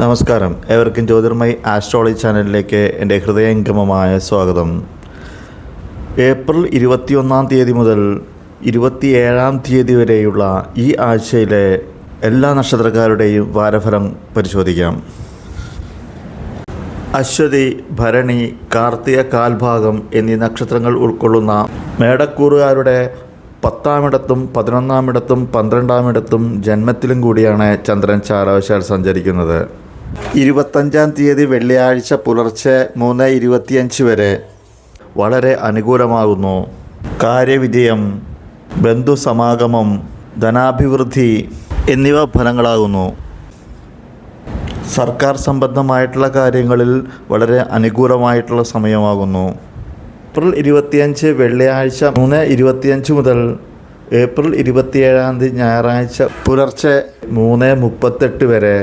നമസ്കാരം. ഏവർക്കും ജ്യോതിർമയി ആസ്ട്രോളജി ചാനലിലേക്ക് എന്റെ ഹൃദയംഗമമായ സ്വാഗതം. ഏപ്രിൽ ഇരുപത്തിയൊന്നാം തീയതി മുതൽ ഇരുപത്തിയേഴാം തീയതി വരെയുള്ള ഈ ആഴ്ചയിലെ എല്ലാ നക്ഷത്രക്കാരുടെയും വാരഫലം പരിശോധിക്കാം. അശ്വതി ഭരണി കാർത്തിക കാൽഭാഗം എന്നീ നക്ഷത്രങ്ങൾ ഉൾക്കൊള്ളുന്ന മേടക്കൂറുകാരുടെ പത്താമിടത്തും പതിനൊന്നാമിടത്തും പന്ത്രണ്ടാമിടത്തും ജന്മത്തിലും കൂടിയാണ് ചന്ദ്രൻ ചാരവശാൽ സഞ്ചരിക്കുന്നത്. ഇരുപത്തഞ്ചാം തീയതി വെള്ളിയാഴ്ച പുലർച്ചെ മൂന്ന് ഇരുപത്തിയഞ്ച് വരെ വളരെ അനുകൂലമാകുന്നു. കാര്യവിജയം ബന്ധുസമാഗമം ധനാഭിവൃദ്ധി എന്നിവ ഫലങ്ങളാകുന്നു. സർക്കാർ സംബന്ധമായിട്ടുള്ള കാര്യങ്ങളിൽ വളരെ അനുകൂലമായിട്ടുള്ള സമയമാകുന്നു. ഏപ്രിൽ ഇരുപത്തിയഞ്ച് വെള്ളിയാഴ്ച മൂന്ന് ഇരുപത്തിയഞ്ച് മുതൽ ഏപ്രിൽ ഇരുപത്തിയേഴാം തീയതി ഞായറാഴ്ച പുലർച്ചെ മൂന്ന് മുപ്പത്തെട്ട് വരെ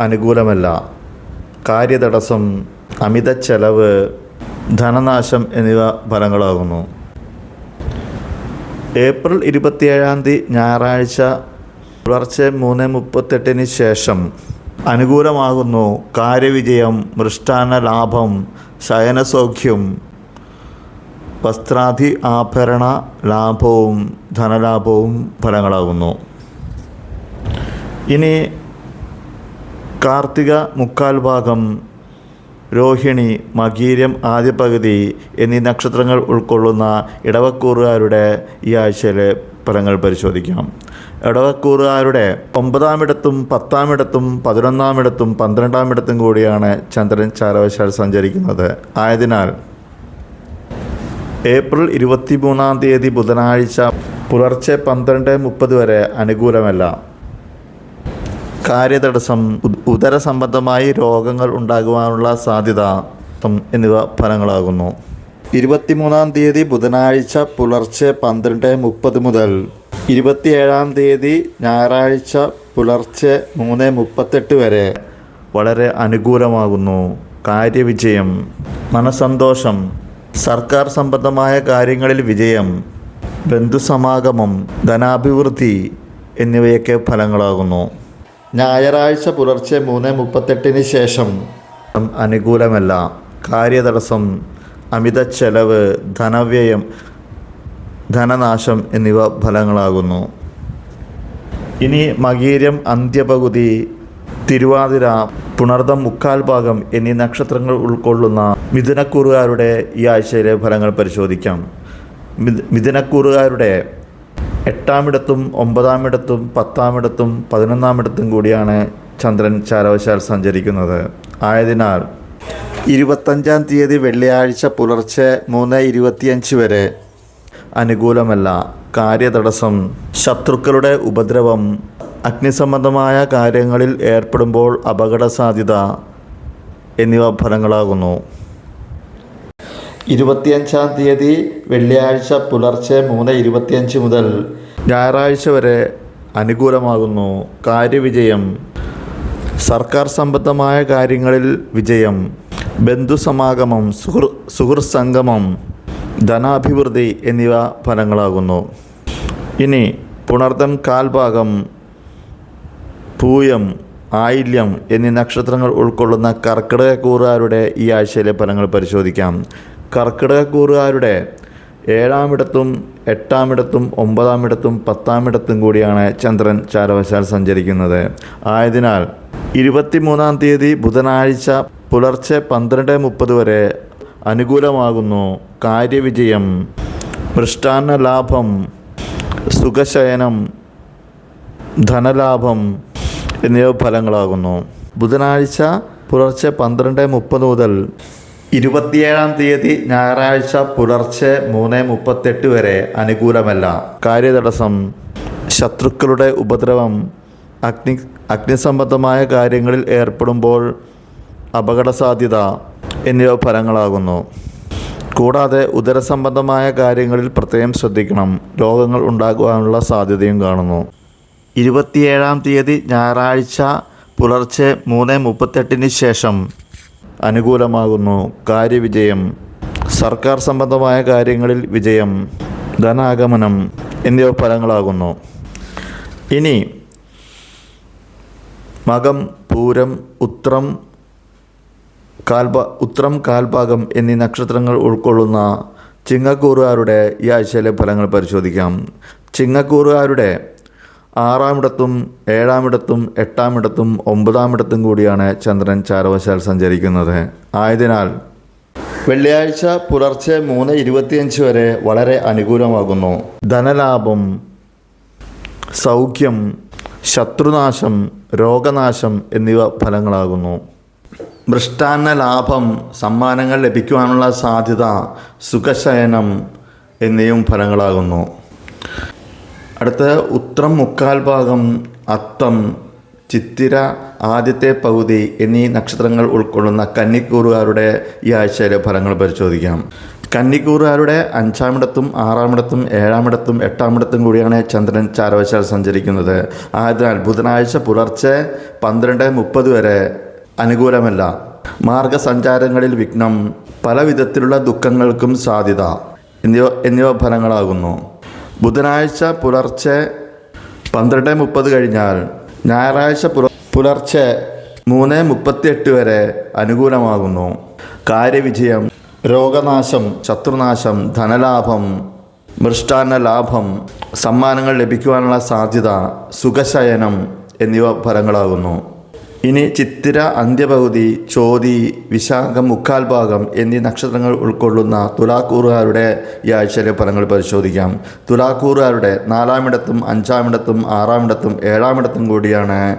അനുകൂലമല്ല. കാര്യതടസ്സം അമിത ചെലവ് ധനനാശം എന്നിവ ഫലങ്ങളാകുന്നു. ഏപ്രിൽ ഇരുപത്തിയേഴാം തീയതി ഞായറാഴ്ച പുലർച്ചെ മൂന്ന് മുപ്പത്തെട്ടിന് ശേഷം അനുകൂലമാകുന്നു കാര്യവിജയം മൃഷ്ടാന ലാഭം ശയനസൗഖ്യം വസ്ത്രാധി ആഭരണ ലാഭവും ധനലാഭവും ഫലങ്ങളാകുന്നു. ഇനി കാർത്തിക മുക്കാൽ ഭാഗം രോഹിണി മകീരം ആദ്യ പകുതി എന്നീ നക്ഷത്രങ്ങൾ ഉൾക്കൊള്ളുന്ന ഇടവക്കൂറുകാരുടെ ഈ ആഴ്ചയിലെ ഫലങ്ങൾ പരിശോധിക്കാം. ഇടവക്കൂറുകാരുടെ ഒമ്പതാമിടത്തും പത്താമിടത്തും പതിനൊന്നാമിടത്തും പന്ത്രണ്ടാമിടത്തും കൂടിയാണ് ചന്ദ്രൻ ചാരവശാൽ സഞ്ചരിക്കുന്നത്. ആയതിനാൽ ഏപ്രിൽ ഇരുപത്തി മൂന്നാം തീയതി ബുധനാഴ്ച പുലർച്ചെ പന്ത്രണ്ട് മുപ്പത് വരെ അനുകൂലമല്ല. കാര്യതടസ്സം ഉദര സംബന്ധമായി രോഗങ്ങൾ ഉണ്ടാകുവാനുള്ള സാധ്യത എന്നിവ ഫലങ്ങളാകുന്നു. ഇരുപത്തിമൂന്നാം തീയതി ബുധനാഴ്ച പുലർച്ചെ പന്ത്രണ്ട് മുപ്പത് മുതൽ ഇരുപത്തിയേഴാം തീയതി ഞായറാഴ്ച പുലർച്ചെ മൂന്ന് മുപ്പത്തെട്ട് വരെ വളരെ അനുകൂലമാകുന്നു. കാര്യവിജയം മനസന്തോഷം സർക്കാർ സംബന്ധമായ കാര്യങ്ങളിൽ വിജയം ബന്ധുസമാഗമം ധനാഭിവൃദ്ധി എന്നിവയൊക്കെ ഫലങ്ങളാകുന്നു. ഞായറാഴ്ച പുലർച്ചെ മൂന്ന് മുപ്പത്തെട്ടിന് ശേഷം അനുകൂലമല്ല. കാര്യതടസ്സം അമിത ചെലവ് ധനവ്യയം ധനനാശം എന്നിവ ഫലങ്ങളാകുന്നു. ഇനി മകീരം അന്ത്യപകുതി തിരുവാതിര പുണർദം മുക്കാൽ ഭാഗം എന്നീ നക്ഷത്രങ്ങൾ ഉൾക്കൊള്ളുന്ന മിഥുനക്കൂറുകാരുടെ ഈ ആഴ്ചയിലെ ഫലങ്ങൾ പരിശോധിക്കാം. മിഥ- മിഥുനക്കൂറുകാരുടെ എട്ടാമിടത്തും ഒമ്പതാമിടത്തും പത്താമിടത്തും പതിനൊന്നാമിടത്തും കൂടിയാണ് ചന്ദ്രൻ ചാരവശാൽ സഞ്ചരിക്കുന്നത്. ആയതിനാൽ ഇരുപത്തഞ്ചാം തീയതി വെള്ളിയാഴ്ച പുലർച്ചെ മൂന്ന് ഇരുപത്തിയഞ്ച് വരെ അനുകൂലമല്ല. കാര്യതടസ്സം. ശത്രുക്കളുടെ ഉപദ്രവം. അഗ്നിസംബന്ധമായ കാര്യങ്ങളിൽ ഏർപ്പെടുമ്പോൾ അപകട സാധ്യത എന്നിവ ഫലങ്ങളാകുന്നു. ഇരുപത്തിയഞ്ചാം തീയതി വെള്ളിയാഴ്ച പുലർച്ചെ മൂന്ന് ഇരുപത്തിയഞ്ച് മുതൽ ഞായറാഴ്ച വരെ അനുകൂലമാകുന്നു. കാര്യവിജയം. സർക്കാർ സംബന്ധമായ കാര്യങ്ങളിൽ വിജയം. ബന്ധുസമാഗമം സുഹൃ സുഹൃത്ത് സംഗമം ധനാഭിവൃദ്ധി എന്നിവ ഫലങ്ങളാകുന്നു. ഇനി പുണർത്തം കാൽഭാഗം പൂയം ആയില്യം എന്നീ നക്ഷത്രങ്ങൾ ഉൾക്കൊള്ളുന്ന കർക്കിടകക്കൂറുകാരുടെ ഈ ആഴ്ചയിലെ ഫലങ്ങൾ പരിശോധിക്കാം. കർക്കിടകക്കൂറുകാരുടെ ഏഴാമിടത്തും എട്ടാമിടത്തും ഒമ്പതാമിടത്തും പത്താമിടത്തും കൂടിയാണ് ചന്ദ്രൻ ചാരവശാൽ സഞ്ചരിക്കുന്നത്. ആയതിനാൽ ഇരുപത്തിമൂന്നാം തീയതി ബുധനാഴ്ച പുലർച്ചെ പന്ത്രണ്ട് മുപ്പത് വരെ അനുകൂലമാകുന്നു. കാര്യവിജയം മൃഷ്ടാന്ന ലാഭം സുഖശയനം ധനലാഭം എന്നിവ ഫലങ്ങളാകുന്നു. ബുധനാഴ്ച പുലർച്ചെ പന്ത്രണ്ട് മുപ്പത് മുതൽ ഇരുപത്തിയേഴാം തീയതി ഞായറാഴ്ച പുലർച്ചെ മൂന്ന് മുപ്പത്തെട്ട് വരെ അനുകൂലമല്ല. കാര്യതടസ്സം. ശത്രുക്കളുടെ ഉപദ്രവം. അഗ്നി അഗ്നിസംബന്ധമായ കാര്യങ്ങളിൽ ഏർപ്പെടുമ്പോൾ അപകട സാധ്യത എന്നിവ ഫലങ്ങളാകുന്നു. കൂടാതെ ഉദരസംബന്ധമായ കാര്യങ്ങളിൽ പ്രത്യേകം ശ്രദ്ധിക്കണം. രോഗങ്ങൾ ഉണ്ടാകുവാനുള്ള സാധ്യതയും കാണുന്നു. ഇരുപത്തിയേഴാം തീയതി ഞായറാഴ്ച പുലർച്ചെ മൂന്ന് മുപ്പത്തെട്ടിന് ശേഷം അനുകൂലമാകുന്നു. കാര്യവിജയം. സർക്കാർ സംബന്ധമായ കാര്യങ്ങളിൽ വിജയം. ധനാഗമനം. എന്നിവ ഫലങ്ങളാകുന്നു. ഇനി മകം പൂരം ഉത്രം കാൽഭാ ഉത്രം കാൽഭാഗം എന്നീ നക്ഷത്രങ്ങൾ ഉൾക്കൊള്ളുന്ന ചിങ്ങക്കൂറുകാരുടെ ഈ ആഴ്ചയിലെ ഫലങ്ങൾ പരിശോധിക്കാം. ചിങ്ങക്കൂറുകാരുടെ ആറാമിടത്തും ഏഴാമിടത്തും എട്ടാമിടത്തും ഒമ്പതാമിടത്തും കൂടിയാണ് ചന്ദ്രൻ ചാരവശാൽ സഞ്ചരിക്കുന്നത്. ആയതിനാൽ വെള്ളിയാഴ്ച പുലർച്ചെ മൂന്ന് ഇരുപത്തിയഞ്ച് വരെ വളരെ അനുകൂലമാകുന്നു. ധനലാഭം സൗഖ്യം ശത്രുനാശം രോഗനാശം എന്നിവ ഫലങ്ങളാകുന്നു. മൃഷ്ടാന്ന ലാഭം സമ്മാനങ്ങൾ ലഭിക്കുവാനുള്ള സാധ്യത സുഖശയനം എന്നിവയും ഫലങ്ങളാകുന്നു. അടുത്ത ഉത്രം മുക്കാൽ ഭാഗം അത്തം ചിത്തിര ആദ്യത്തെ പകുതി എന്നീ നക്ഷത്രങ്ങൾ ഉൾക്കൊള്ളുന്ന കന്നിക്കൂറുകാരുടെ ഈ ആഴ്ചയിലെ ഫലങ്ങൾ പരിശോധിക്കാം. കന്നിക്കൂറുകാരുടെ അഞ്ചാമിടത്തും ആറാമിടത്തും ഏഴാമിടത്തും എട്ടാമിടത്തും കൂടിയാണ് ചന്ദ്രൻ ചാരവശാൽ സഞ്ചരിക്കുന്നത്. ആയതിനാൽ ബുധനാഴ്ച പുലർച്ചെ പന്ത്രണ്ട് മുപ്പത് വരെ അനുകൂലമല്ല. മാർഗസഞ്ചാരങ്ങളിൽ വിഘ്നം പല വിധത്തിലുള്ള ദുഃഖങ്ങൾക്കും സാധ്യത എന്നിവ എന്നിവ ഫലങ്ങളാകുന്നു. ബുധനാഴ്ച പുലർച്ചെ പന്ത്രണ്ട് മുപ്പത് കഴിഞ്ഞാൽ ഞായറാഴ്ച പുലർച്ചെ മൂന്ന് മുപ്പത്തിയെട്ട് വരെ അനുകൂലമാകുന്നു. കാര്യവിജയം രോഗനാശം ശത്രുനാശം ധനലാഭം മൃഷ്ടാന്ന ലാഭം സമ്മാനങ്ങൾ ലഭിക്കുവാനുള്ള സാധ്യത സുഖശയനം എന്നിവ ഫലങ്ങളാകുന്നു. ഇനി ചിത്തിര അന്ത്യപകുതി ചോതി വിശാഖം മുക്കാൽ ഭാഗം എന്നീ നക്ഷത്രങ്ങൾ ഉൾക്കൊള്ളുന്ന തുലാക്കൂറുകാരുടെ ഈ ആഴ്ചയിലെ ഫലങ്ങൾ പരിശോധിക്കാം. തുലാക്കൂറുകാരുടെ നാലാമിടത്തും അഞ്ചാമിടത്തും ആറാമിടത്തും ഏഴാമിടത്തും കൂടിയാണ്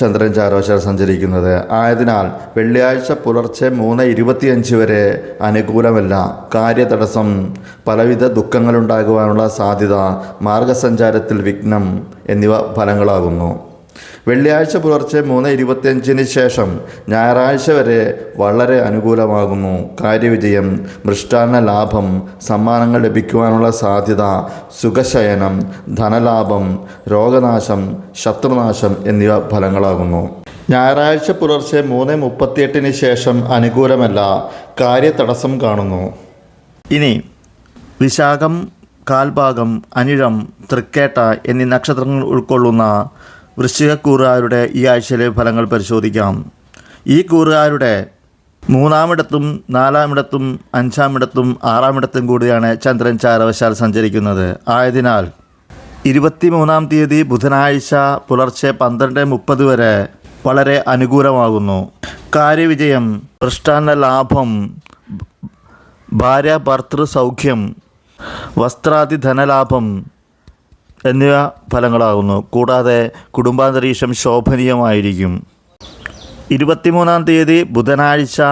ചന്ദ്രൻ ചാരോശാൽ സഞ്ചരിക്കുന്നത്. ആയതിനാൽ വെള്ളിയാഴ്ച പുലർച്ചെ മൂന്ന് ഇരുപത്തിയഞ്ച് വരെ അനുകൂലമല്ല. കാര്യതടസ്സം പലവിധ ദുഃഖങ്ങളുണ്ടാകുവാനുള്ള സാധ്യത മാർഗസഞ്ചാരത്തിൽ വിഘ്നം എന്നിവ ഫലങ്ങളാകുന്നു. വെള്ളിയാഴ്ച പുലർച്ചെ മൂന്ന് ഇരുപത്തിയഞ്ചിന് ശേഷം ഞായറാഴ്ച വരെ വളരെ അനുകൂലമാകുന്നു. കാര്യവിജയം മൃഷ്ടാന്ന ലാഭം സമ്മാനങ്ങൾ ലഭിക്കുവാനുള്ള സാധ്യത സുഖശയനം ധനലാഭം രോഗനാശം ശത്രുനാശം എന്നിവ ഫലങ്ങളാകുന്നു. ഞായറാഴ്ച പുലർച്ചെ മൂന്ന് മുപ്പത്തിയെട്ടിന് ശേഷം അനുകൂലമല്ല കാര്യതടസ്സം കാണുന്നു. ഇനി വിശാഖം കാൽഭാഗം അനിഴം തൃക്കേട്ട എന്നീ നക്ഷത്രങ്ങൾ ഉൾക്കൊള്ളുന്ന വൃശ്ചികക്കൂറുകാരുടെ ഈ ആഴ്ചയിലെ ഫലങ്ങൾ പരിശോധിക്കാം. ഈ കൂറുകാരുടെ മൂന്നാമിടത്തും നാലാമിടത്തും അഞ്ചാമിടത്തും ആറാമിടത്തും കൂടിയാണ് ചന്ദ്രൻ ചാരവശാൽ സഞ്ചരിക്കുന്നത്. ആയതിനാൽ ഇരുപത്തിമൂന്നാം തീയതി ബുധനാഴ്ച പുലർച്ചെ പന്ത്രണ്ട് മുപ്പത് വരെ വളരെ അനുകൂലമാകുന്നു. കാര്യവിജയം പൃഷ്ടാന്ന ലാഭം ഭാര്യ ഭർത്തൃ സൗഖ്യം വസ്ത്രാതി ധനലാഭം എന്നിവ ഫലങ്ങളാകുന്നു. കൂടാതെ കുടുംബാന്തരീക്ഷം ശോഭനീയമായിരിക്കും. ഇരുപത്തിമൂന്നാം തീയതി ബുധനാഴ്ച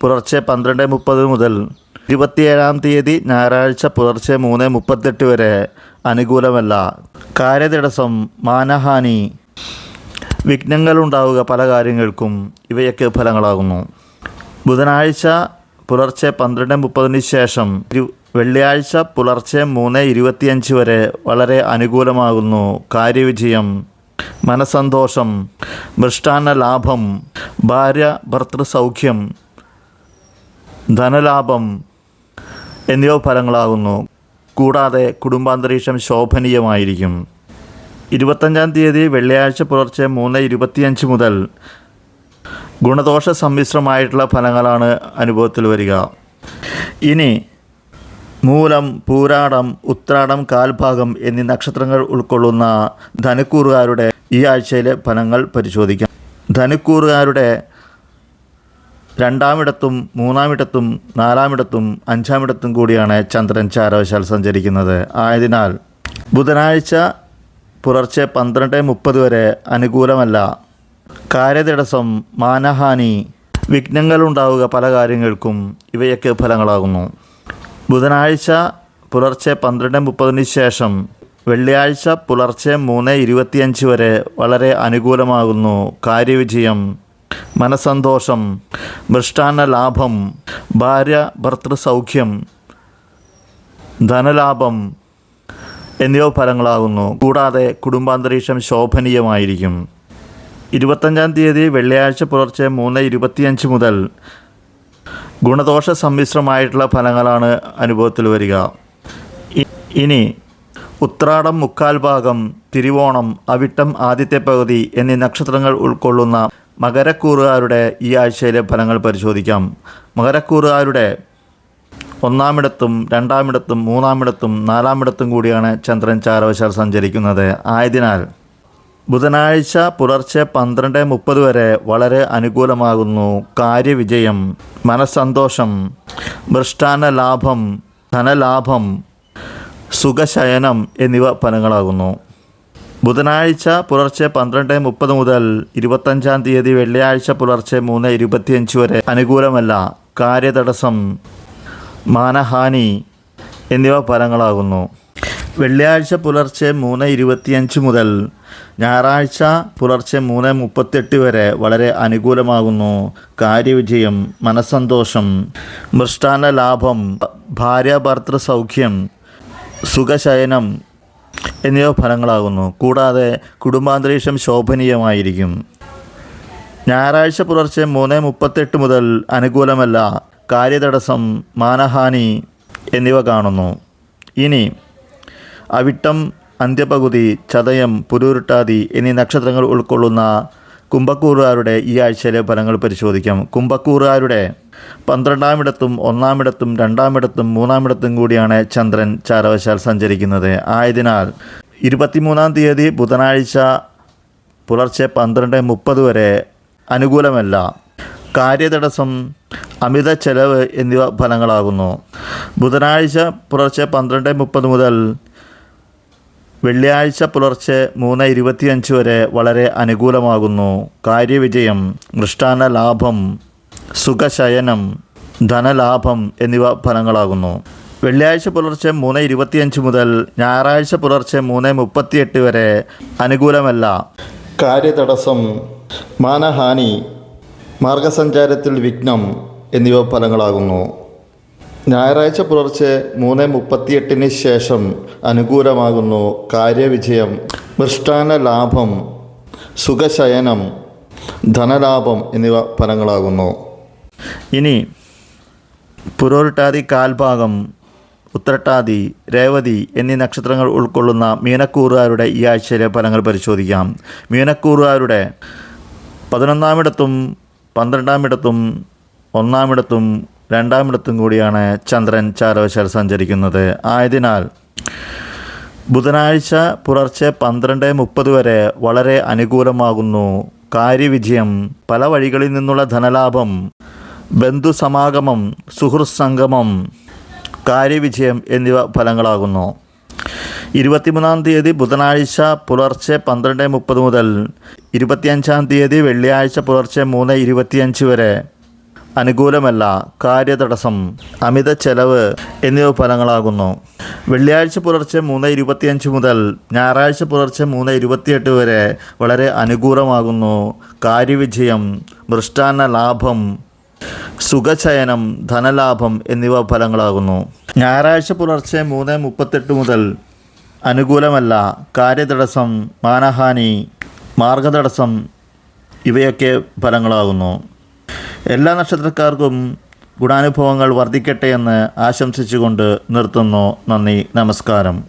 പുലർച്ചെ പന്ത്രണ്ട് മുപ്പത് മുതൽ ഇരുപത്തിയേഴാം തീയതി ഞായറാഴ്ച പുലർച്ചെ മൂന്ന് മുപ്പത്തെട്ട് വരെ അനുകൂലമല്ല. കാര്യതടസ്സം മാനഹാനി. വിഘ്നങ്ങളുണ്ടാവുക പല കാര്യങ്ങൾക്കും ഇവയൊക്കെ ഫലങ്ങളാകുന്നു. ബുധനാഴ്ച പുലർച്ചെ പന്ത്രണ്ട് മുപ്പതിന് ശേഷം വെള്ളിയാഴ്ച പുലർച്ചെ മൂന്ന് ഇരുപത്തിയഞ്ച് വരെ വളരെ അനുകൂലമാകുന്നു കാര്യവിജയം മനസന്തോഷം മൃഷ്ടാന്ന ലാഭം ഭാര്യ ഭർത്തൃ സൗഖ്യം ധനലാഭം എന്നിവ ഫലങ്ങളാകുന്നു. കൂടാതെ കുടുംബാന്തരീക്ഷം ശോഭനീയമായിരിക്കും. ഇരുപത്തഞ്ചാം തീയതി വെള്ളിയാഴ്ച പുലർച്ചെ മൂന്ന് ഇരുപത്തിയഞ്ച് മുതൽ ഗുണദോഷ സമ്മിശ്രമായിട്ടുള്ള ഫലങ്ങളാണ് അനുഭവത്തിൽ വരിക. ഇനി മൂലം പൂരാടം ഉത്രാടം കാൽഭാഗം എന്നീ നക്ഷത്രങ്ങൾ ഉൾക്കൊള്ളുന്ന ധനുക്കൂറുകാരുടെ ഈ ആഴ്ചയിലെ ഫലങ്ങൾ പരിശോധിക്കാം. ധനുക്കൂറുകാരുടെ രണ്ടാമിടത്തും മൂന്നാമിടത്തും നാലാമിടത്തും അഞ്ചാമിടത്തും കൂടിയാണ് ചന്ദ്രൻ ചാരവശാൽ സഞ്ചരിക്കുന്നത്. ആയതിനാൽ ബുധനാഴ്ച പുലർച്ചെ പന്ത്രണ്ട് മുപ്പത് വരെ അനുകൂലമല്ല. കാര്യതടസ്സം മാനഹാനി വിഘ്നങ്ങളുണ്ടാവുക പല കാര്യങ്ങൾക്കും ഇവയൊക്കെ ഫലങ്ങളാകുന്നു. ബുധനാഴ്ച പുലർച്ചെ പന്ത്രണ്ട് മുപ്പതിന് ശേഷം വെള്ളിയാഴ്ച പുലർച്ചെ മൂന്ന് ഇരുപത്തിയഞ്ച് വരെ വളരെ അനുകൂലമാകുന്നു. കാര്യവിജയം മനസന്തോഷം മൃഷ്ടാന്ന ലാഭം ഭാര്യ ഭർത്തൃ സൗഖ്യം ധനലാഭം എന്നിവ ഫലങ്ങളാകുന്നു. കൂടാതെ കുടുംബാന്തരീക്ഷം ശോഭനീയമായിരിക്കും. ഇരുപത്തഞ്ചാം തീയതി വെള്ളിയാഴ്ച പുലർച്ചെ മൂന്ന് ഇരുപത്തിയഞ്ച് മുതൽ ഗുണദോഷ സമ്മിശ്രമായിട്ടുള്ള ഫലങ്ങളാണ് അനുഭവത്തിൽ വരിക. ഇനി ഉത്രാടം മുക്കാൽ ഭാഗം തിരുവോണം അവിട്ടം ആദ്യത്തെ പകുതി എന്നീ നക്ഷത്രങ്ങൾ ഉൾക്കൊള്ളുന്ന മകരക്കൂറുകാരുടെ ഈ ആഴ്ചയിലെ ഫലങ്ങൾ പരിശോധിക്കാം. മകരക്കൂറുകാരുടെ ഒന്നാമിടത്തും രണ്ടാമിടത്തും മൂന്നാമിടത്തും നാലാമിടത്തും കൂടിയാണ് ചന്ദ്രൻ ചാരവശാൽ സഞ്ചരിക്കുന്നത്. ആയതിനാൽ ബുധനാഴ്ച പുലർച്ചെ പന്ത്രണ്ട് മുപ്പത് വരെ വളരെ അനുകൂലമാകുന്നു. കാര്യവിജയം മനസ്സന്തോഷം മൃഷ്ടാന ലാഭം ധനലാഭം സുഖശയനം എന്നിവ ഫലങ്ങളാകുന്നു. ബുധനാഴ്ച പുലർച്ചെ പന്ത്രണ്ട് മുപ്പത് മുതൽ ഇരുപത്തഞ്ചാം തീയതി വെള്ളിയാഴ്ച പുലർച്ചെ മൂന്ന് ഇരുപത്തിയഞ്ച് വരെ അനുകൂലമല്ല. കാര്യതടസ്സം മാനഹാനി എന്നിവ ഫലങ്ങളാകുന്നു. വെള്ളിയാഴ്ച പുലർച്ചെ മൂന്ന് ഇരുപത്തിയഞ്ച് മുതൽ ഞായറാഴ്ച പുലർച്ചെ മൂന്ന് മുപ്പത്തെട്ട് വരെ വളരെ അനുകൂലമാകുന്നു. കാര്യവിജയം മനസ്സന്തോഷം മൃഷ്ടാന ലാഭം ഭാര്യാഭർത്തൃ സൗഖ്യം സുഖശയനം എന്നിവ ഫലങ്ങളാകുന്നു. കൂടാതെ കുടുംബാന്തരീക്ഷം ശോഭനീയമായിരിക്കും. ഞായറാഴ്ച പുലർച്ചെ മൂന്ന് മുപ്പത്തെട്ട് മുതൽ അനുകൂലമല്ല. കാര്യതടസ്സം മാനഹാനി എന്നിവ കാണുന്നു. ഇനി അവിട്ടം അന്ത്യപകുതി ചതയം പുരൂരുട്ടാതി എന്നീ നക്ഷത്രങ്ങൾ ഉൾക്കൊള്ളുന്ന കുംഭക്കൂറുകാരുടെ ഈ ആഴ്ചയിലെ ഫലങ്ങൾ പരിശോധിക്കാം. കുംഭക്കൂറുകാരുടെ പന്ത്രണ്ടാമിടത്തും ഒന്നാമിടത്തും രണ്ടാമിടത്തും മൂന്നാമിടത്തും കൂടിയാണ് ചന്ദ്രൻ ചാരവശാൽ സഞ്ചരിക്കുന്നത്. ആയതിനാൽ ഇരുപത്തിമൂന്നാം തീയതി ബുധനാഴ്ച പുലർച്ചെ പന്ത്രണ്ട് മുപ്പത് വരെ അനുകൂലമല്ല. കാര്യതടസ്സം അമിത ചെലവ് എന്നിവ ഫലങ്ങളാകുന്നു. ബുധനാഴ്ച പുലർച്ചെ പന്ത്രണ്ട് മുപ്പത് മുതൽ വെള്ളിയാഴ്ച പുലർച്ചെ മൂന്ന് ഇരുപത്തിയഞ്ച് വരെ വളരെ അനുകൂലമാകുന്നു. കാര്യവിജയം മൃഷ്ടാന്ന ലാഭം സുഖശയനം ധനലാഭം എന്നിവ ഫലങ്ങളാകുന്നു. വെള്ളിയാഴ്ച പുലർച്ചെ മൂന്ന് ഇരുപത്തിയഞ്ച് മുതൽ ഞായറാഴ്ച പുലർച്ചെ മൂന്ന് മുപ്പത്തിയെട്ട് വരെ അനുകൂലമല്ല. കാര്യതടസ്സം മാനഹാനി മാർഗസഞ്ചാരത്തിൽ വിഘ്നം എന്നിവ ഫലങ്ങളാകുന്നു. ഞായറാഴ്ച പുലർച്ചെ മൂന്ന് മുപ്പത്തിയെട്ടിന് ശേഷം അനുകൂലമാകുന്നു കാര്യവിജയം. മൃഷ്ടാന ലാഭം സുഖശയനം ധനലാഭം എന്നിവ ഫലങ്ങളാകുന്നു. ഇനി പുരോരുട്ടാതി കാൽഭാഗം ഉത്രട്ടാതി രേവതി എന്നീ നക്ഷത്രങ്ങൾ ഉൾക്കൊള്ളുന്ന മീനക്കൂറുകാരുടെ ഈ ആഴ്ചയിലെ ഫലങ്ങൾ പരിശോധിക്കാം. മീനക്കൂറുകാരുടെ പതിനൊന്നാമിടത്തും പന്ത്രണ്ടാമിടത്തും ഒന്നാമിടത്തും രണ്ടാമിടത്തും കൂടിയാണ് ചന്ദ്രൻ ചാരവശാൽ സഞ്ചരിക്കുന്നത്. ആയതിനാൽ ബുധനാഴ്ച പുലർച്ചെ പന്ത്രണ്ട് മുപ്പത് വരെ വളരെ അനുകൂലമാകുന്നു. കാര്യവിജയം പല വഴികളിൽ നിന്നുള്ള ധനലാഭം ബന്ധുസമാഗമം സുഹൃത്ത് സംഗമം കാര്യവിജയം എന്നിവ ഫലങ്ങളാകുന്നു. ഇരുപത്തിമൂന്നാം തീയതി ബുധനാഴ്ച പുലർച്ചെ പന്ത്രണ്ട് മുപ്പത് മുതൽ ഇരുപത്തിയഞ്ചാം തീയതി വെള്ളിയാഴ്ച പുലർച്ചെ മൂന്ന് ഇരുപത്തിയഞ്ച് വരെ അനുകൂലമല്ല കാര്യതടസ്സം അമിത ചെലവ് എന്നിവ ഫലങ്ങളാകുന്നു. വെള്ളിയാഴ്ച പുലർച്ചെ മൂന്ന് ഇരുപത്തിയഞ്ച് മുതൽ ഞായറാഴ്ച പുലർച്ചെ മൂന്ന് ഇരുപത്തിയെട്ട് വരെ വളരെ അനുകൂലമാകുന്നു. കാര്യവിജയം മൃഷ്ടാന്ന ലാഭം സുഖചയനം ധനലാഭം എന്നിവ ഫലങ്ങളാകുന്നു. ഞായറാഴ്ച പുലർച്ചെ മൂന്ന് മുപ്പത്തെട്ട് മുതൽ അനുകൂലമല്ല കാര്യതടസ്സം മാനഹാനി മാർഗതടസ്സം ഇവയൊക്കെ ഫലങ്ങളാകുന്നു. എല്ലാ നക്ഷത്രക്കാർക്കും ഗുണാനുഭവങ്ങൾ വർദ്ധിക്കട്ടെ എന്ന് ആശംസിച്ചുകൊണ്ട് നിർത്തുന്നു. നന്ദി നമസ്കാരം.